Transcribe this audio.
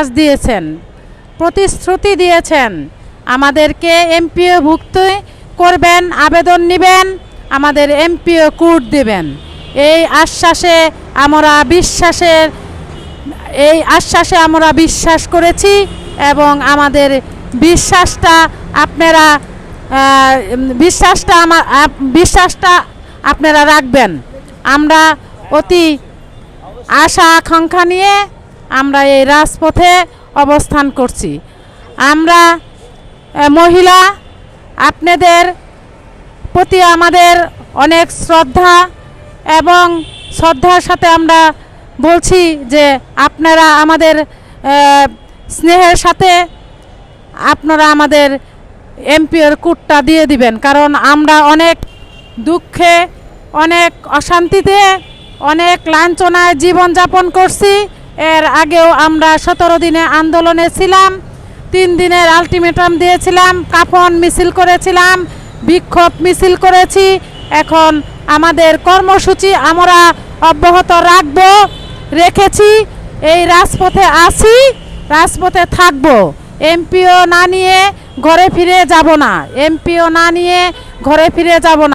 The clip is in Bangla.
আশ্বাস দিয়েছেন, প্রতিশ্রুতি দিয়েছেন, আমাদেরকে এমপিও ভুক্ত করবেন, আবেদন নেবেন, আমাদের এমপিও কুট দেবেন। এই আশ্বাসে আমরা বিশ্বাসের, এই আশ্বাসে আমরা বিশ্বাস করেছি এবং আমাদের বিশ্বাসটা আপনারা বিশ্বাসটা আমার বিশ্বাসটা আপনারা রাখবেন। আমরা অতি আশা আকাঙ্ক্ষা নিয়ে আমরা এই রাজপথে অবস্থান করছি। আমরা মহিলা, আপনাদের প্রতি আমাদের অনেক শ্রদ্ধা এবং শ্রদ্ধার সাথে আমরা বলছি যে আপনারা আমাদের স্নেহের সাথে আপনারা আমাদের এমপিওর কুটটা দিয়ে দিবেন। কারণ আমরা অনেক দুঃখে, অনেক অশান্তিতে, অনেক লাঞ্ছনায় জীবনযাপন করছি। এর আগেও আমরা সতেরো দিনে আন্দোলনে ছিলাম, তিন দিনের আলটিমেটাম দিয়েছিলাম, কাফন মিছিল করেছিলাম, বিক্ষোভ মিছিল করেছি। এখন আমাদের কর্মসূচি আমরা অব্যাহত রাখব, রেখেছি, এই রাজপথে আছি, রাজপথে থাকব। এমপিও না নিয়ে ঘরে ফিরে যাব না, এমপিও না নিয়ে ঘরে ফিরে যাব না।